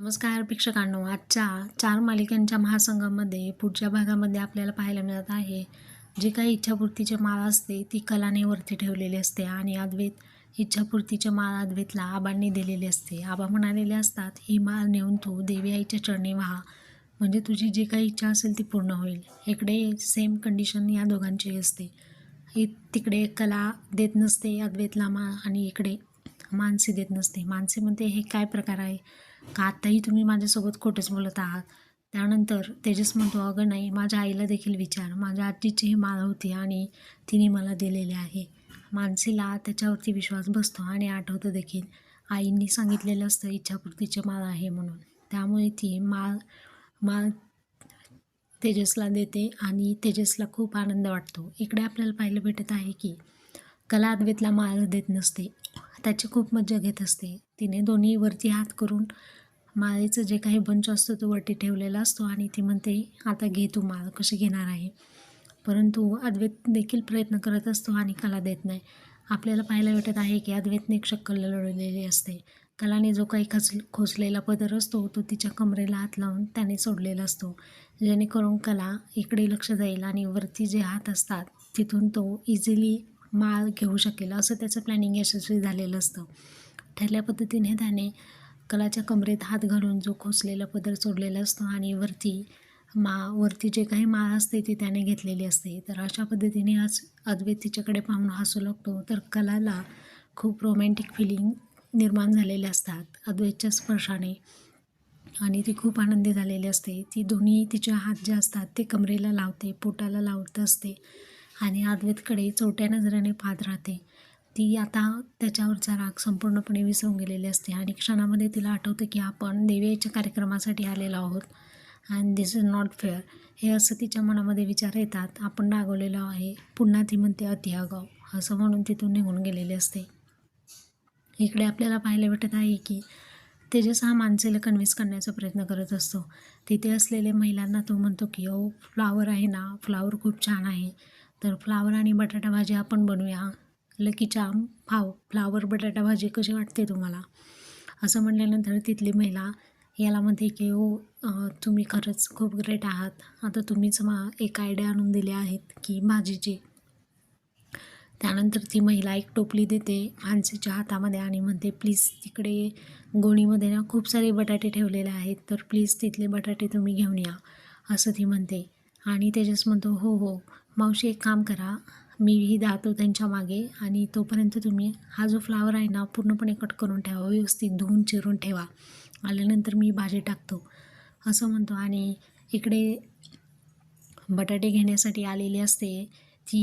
नमस्कार प्रेक्षकांनो आजच्या चार मालिकांच्या महासंघामध्ये पुढच्या भागामध्ये आपल्याला पाहायला मिळत आहे जी काही इच्छापूर्तीची माळ असते ती कलाने वरती ठेवलेली असते आणि अद्वैत इच्छापूर्तीची माळ अद्वैतला आबांनी दिलेली असते. आबा म्हणालेले असतात ही माळ नेऊन तू देवी आईच्या चरणी व्हा. म्हणजे तुझी जी काही इच्छा असेल ती पूर्ण होईल. इकडे सेम कंडिशन या दोघांची असते. ही तिकडे कला देत नसते अद्वैतला मा आणि इकडे मानसी देत नसते. मानसी म्हणते हे काय प्रकार आहे? का आत्ताही तुम्ही माझ्यासोबत खोटंच बोलत आहात? त्यानंतर तेजस म्हणतो अगं नाही माझ्या आईला देखील विचार. माझ्या आजीची ही माळ होती आणि तिने मला दिलेली आहे. मानसीला त्याच्यावरती विश्वास बसतो आणि आठवतं देखील. आईंनी सांगितलेलं असतं इच्छापूर्तीची माळ आहे म्हणून. त्यामुळे ती माळ माळ तेजसला देते आणि तेजसला खूप आनंद वाटतो. इकडे आपल्याला पाहायला भेटत आहे की कला अद्वेतला माळ देत नसते. त्याची खूप मज्जा घेत असते. तिने दोन्ही वरती हात करून माळेचं जे काही बंच असतो तो वरती ठेवलेला असतो आणि ती म्हणते आता घे तू माळ कशी घेणार आहे? परंतु अद्वैत देखील प्रयत्न करत असतो आणि कला देत नाही. आपल्याला पाहायला भेटत आहे की अद्वैतने एक शक्कल लढवलेली असते. कलाने जो काही खच खोचलेला पदर असतो तो तिच्या कमरेला हात लावून त्याने सोडलेला असतो. जेणेकरून कला इकडे लक्ष जाईल आणि वरती जे हात असतात तिथून तो इझिली माळ घेऊ शकेल असं त्याचं प्लॅनिंग यशस्वी झालेलं असतं. ठरल्या पद्धतीने त्याने कलाच्या कमरेत हात घालून जो खोचलेला पदर सोडलेला असतो आणि वरती मा वरती जे काही माळ असते ती त्याने घेतलेली असते. तर अशा पद्धतीने आज अद्वैत तिच्याकडे पाहून हसू लागतो. तर कलाला खूप रोमॅन्टिक फिलिंग निर्माण झालेले असतात अद्वैतच्या स्पर्शाने. आणि ती खूप आनंदी झालेली असते. ती दोन्ही तिचे हात जे असतात ते कमरेला लावते पोटाला लावत असते आणि अद्वैतकडे चोट्या नजरेने पाहत राहते. ती आता त्याच्यावरचा राग संपूर्णपणे विसरून गेलेली असते. आणि क्षणामध्ये तिला आठवतं की आपण देवीच्या कार्यक्रमासाठी आलेलो आहोत. And this is not fair हे असं तिच्या मनामध्ये विचार येतात. आपण रागवलेलो आहे. पुन्हा ती म्हणते अति असं म्हणून तिथून निघून गेलेली असते. इकडे आपल्याला पाहायला भेटत आहे की तेजस हा माणसेला कन्व्हिन्स करण्याचा प्रयत्न करत असतो तिथे असलेले महिलांना तो म्हणतो की ओ फ्लावर आहे ना. फ्लावर खूप छान आहे. तर फ्लावर आणि बटाटा भाजी आपण बनवूया. लकीच्या फाव फ्लावर बटाटा भाजी कशी वाटते तुम्हाला? असं म्हणल्यानंतर तिथली महिला याला म्हणते की हो तुम्ही खरंच खूप ग्रेट आहात. आता तुम्हीच मा एक आयडिया आणून दिले आहेत की भाजीची. त्यानंतर ती महिला एक टोपली देते माणसेच्या हातामध्ये आणि म्हणते प्लीज तिकडे गोणीमध्ये ना खूप सारे बटाटे ठेवलेले आहेत तर प्लीज तिथले बटाटे तुम्ही घेऊन या. असं ती म्हणते. आणि तेजस म्हणतो हो हो. मावशी एक काम करा. मीही जातो त्यांच्या मागे आणि तोपर्यंत तुम्ही हा जो फ्लावर आहे ना पूर्णपणे कट करून ठेवा व्यवस्थित धुवून चिरून ठेवा. आल्यानंतर मी भाजी टाकतो. असं म्हणतो. आणि इकडे बटाटे घेण्यासाठी आलेली असते ती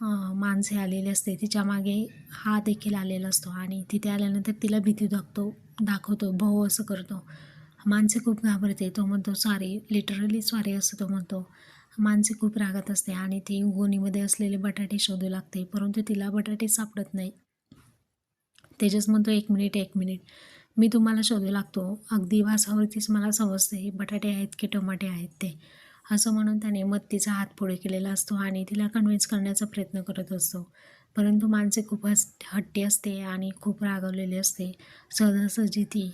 माणसे आलेली असते. तिच्यामागे हा देखील आलेला असतो आणि तिथे आल्यानंतर तिला भीती दाखतो दाखवतो. भाऊ असं करतो. माणसे खूप घाबरते. तो म्हणतो सॉरी लिटरली सॉरी असं तो म्हणतो. माणसे खूप रागत असते आणि ती गोणीमध्ये असलेले बटाटे शोधू लागते परंतु तिला बटाटे सापडत नाही. तेजस म्हणतो एक मिनिट एक मिनिट मी तुम्हाला शोधू लागतो. अगदी वासावरतीच मला समजते. बटाटे आहेत की टमाटे आहेत ते. असं म्हणून त्याने मत्तीचा हात पुढे केलेला असतो आणि तिला कन्व्हिन्स करण्याचा प्रयत्न करत असतो. परंतु माणसे खूप हस हट्टी असते आणि खूप रागवलेली असते. सहजासहजी ती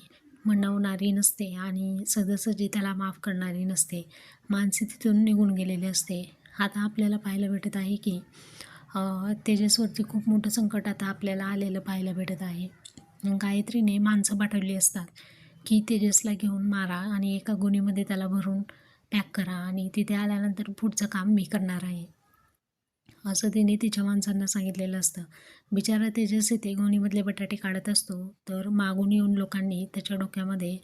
म्हणवणारी नसते आणि सहजासहजी त्याला माफ करणारी नसते. माणसे तिथून निघून गेलेली असते. आता आपल्याला पाहायला भेटत आहे की तेजसवरती खूप मोठं संकट आता आपल्याला आलेलं पाहायला भेटत आहे. गायत्रीने माणसं पाठवली असतात की तेजसला घेऊन मारा आणि एका गुणीमध्ये त्याला भरून पॅक करा आणि तिथे आल्यानंतर पुढचं काम मी करणार आहे. असं तिने तिच्या माणसांना सांगितलेलं असतं. बिचारा तेजस ते गोणीमधले बटाटे काढत असतो तर मागून येऊन लोकांनी त्याच्या डोक्यामध्ये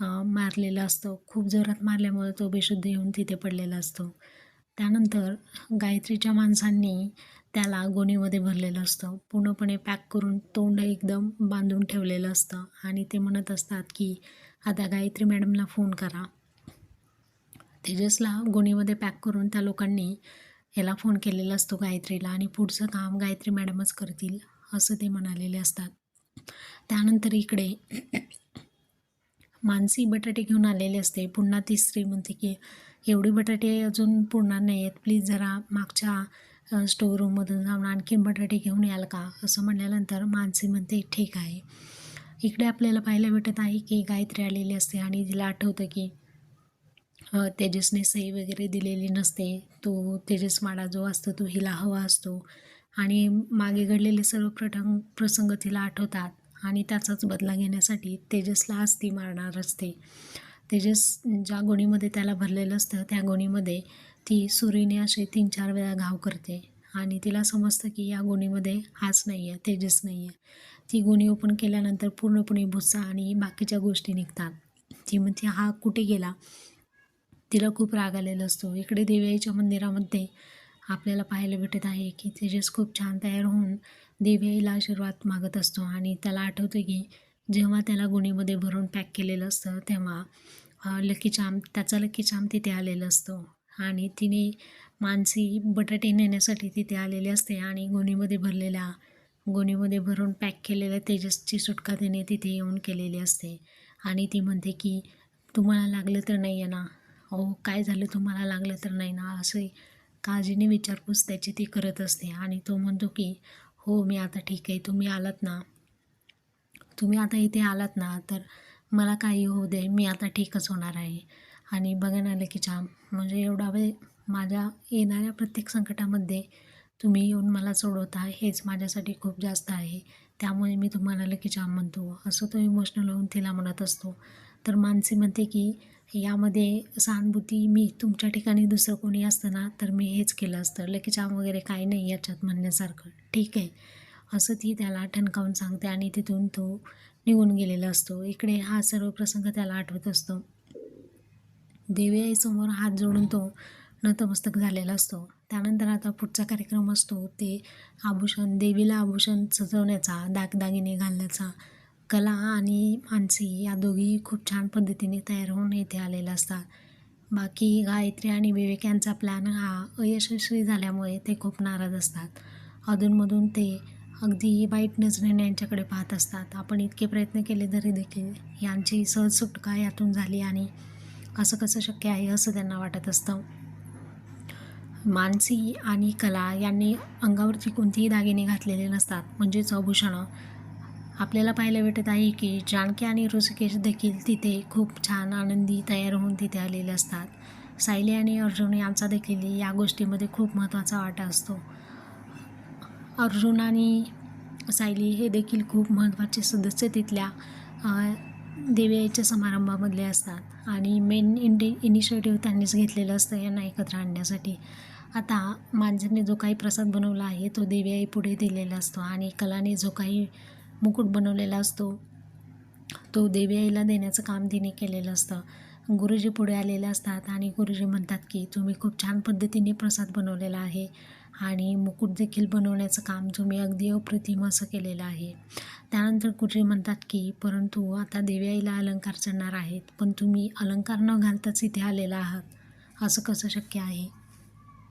मारलेलं असतं. खूप जोरात मारल्यामुळे तो बेशुद्ध येऊन तिथे पडलेला असतो. त्यानंतर गायत्रीच्या माणसांनी त्याला गोणीमध्ये भरलेलं असतं. पूर्णपणे पॅक करून तोंड एकदम बांधून ठेवलेलं असतं आणि ते म्हणत असतात की आता गायत्री मॅडमला फोन करा. तेजसला गोणीमध्ये पॅक करून त्या लोकांनी याला फोन केलेला असतो गायत्रीला आणि पुढचं काम गायत्री मॅडमच करतील असं ते म्हणालेले असतात. त्यानंतर इकडे मानसी बटाटे घेऊन आलेले असते. पुन्हा ती स्त्री म्हणते की एवढी बटाटे अजून पुरणार नाही आहेत प्लीज जरा मागच्या स्टोअर रूममधून जाऊन आणखीन बटाटे घेऊन याल का? असं म्हणल्यानंतर मानसी म्हणते ठीक आहे. इकडे आपल्याला पाहायला भेटत आहे की गायत्री आलेली असते आणि तिला आठवतं की तेजसने सही वगैरे दिलेली नसते. तो तेजसमाडा जो असतो तो हिला हवा असतो. आणि मागे घडलेले सर्व प्रटंग प्रसंग तिला आठवतात. आणि त्याचाच बदला घेण्यासाठी तेजसला आज ती मारणार असते. तेजस ज्या गोणीमध्ये त्याला भरलेलं असतं त्या गोणीमध्ये ती सुरीने असे तीन चार वेळा घाव करते. आणि तिला समजतं की या गोणीमध्ये हाच नाही आहे तेजस नाही आहे ती गोणी ओपन केल्यानंतर पूर्णपणे भुस्सा आणि बाकीच्या गोष्टी निघतात. ती म्हणते हा कुठे गेला? तिला खूप राग आलेला असतो. इकडे देवीआईच्या मंदिरामध्ये आपल्याला पाहायला भेटत आहे की तेजस खूप छान तयार होऊन देवीआईला आशीर्वाद मागत असतो आणि त्याला आठवतं की जेव्हा त्याला गुणीमध्ये भरून पॅक केलेलं असतं तेव्हा लकी चाम त्याचा लकी चाम तिथे आलेलं असतो. आणि तिने मानसी बटाटे नेण्यासाठी तिथे आलेली असते आणि गोणीमध्ये भरलेल्या गोणीमध्ये भरून पॅक केलेल्या तेजसची सुटका तिने तिथे येऊन केलेली असते. आणि ती म्हणते की तुम्हाला लागलं तर नाही आहे ना अहो काय झालं तुम्हाला? लागलं तर नाही ना? असे काळजीने विचारपूस त्याची ती करत असते आणि तो म्हणतो की हो मी आता ठीक आहे. तुम्ही आलात ना? तुम्ही आता इथे आलात ना? तर मला काही होऊ दे. मी आता ठीकच होणार आहे. आणि बघा ना की छान म्हणजे एवढा वेळ माझ्या येणाऱ्या प्रत्येक संकटामध्ये तुम्ही येऊन मला सोडवता हेच माझ्यासाठी खूप जास्त आहे. त्यामुळे मी तुम्हाला लकी चाम म्हणतो. असं तो इमोशनल होऊन तिला म्हणत असतो. तर मानसी म्हणते की यामध्ये सहानुभूती मी तुमच्या ठिकाणी दुसरं कोणी असतं ना तर मी हेच केलं असतं. लकीचाम वगैरे काही नाही याच्यात म्हणण्यासारखं. ठीक आहे. असं ती त्याला ठणकावून सांगते आणि तिथून तो निघून गेलेला असतो. इकडे हा सर्व प्रसंग त्याला आठवत असतो. देवी आईसमोर हात जोडून तो नतमस्तक झालेला असतो. त्यानंतर आता पुढचा कार्यक्रम असतो. ते आभूषण देवीला आभूषण सजवण्याचा दागदागिने घालण्याचा कला आणि मानसी या दोघी खूप छान पद्धतीने तयार होऊन येथे आलेले असतात. बाकी गायत्री आणि विवेक यांचा प्लॅन हा अयशस्वी झाल्यामुळे ते खूप नाराज असतात. अधूनमधून ते अगदी वाईट नजरेने यांच्याकडे पाहत असतात. आपण इतके प्रयत्न केले तरी देखील यांची सहज सुटका यातून झाली आणि असं कसं शक्य आहे असं त्यांना वाटत असतं. मानसी आणि कला यांनी अंगावरती कोणतेही दागिने घातलेले नसतात. म्हणजेच आभूषणं. आपल्याला पाहायला भेटत आहे की जानकी आणि ऋषिकेश देखील तिथे खूप छान आनंदी तयार होऊन तिथे आलेले असतात. सायली आणि अर्जुन यांचा देखील या गोष्टीमध्ये खूप महत्त्वाचा वाटा असतो. अर्जुन आणि सायली हे देखील खूप महत्त्वाचे सदस्य तिथल्या देवयाच्या देवीआईच्या समारंभामधले असतात आणि मेन इंडि इनिशिएटिव्ह त्यांनीच घेतलेलं असतं यांना एकत्र आणण्यासाठी. आता मांजरने जो काही प्रसाद बनवला आहे तो देवीआई पुढे दिलेला असतो आणि कलाने जो काही मुकुट बनवलेला असतो. तो देवी आईला देण्याचं काम तिने केलेलं असतं. गुरुजी पुढे आलेले असतात आणि गुरुजी म्हणतात की तुम्ही खूप छान पद्धतीने प्रसाद बनवलेला आहे आणि मुकुट देखील बनवण्याचं काम तुम्ही अगदी अप्रतिम असं केलेलं आहे. त्यानंतर गुरुजी म्हणतात की परंतु आता देवी आईला अलंकार चढणार आहेत पण तुम्ही अलंकार न घालताच इथे आलेला आहात. असं कसं शक्य आहे?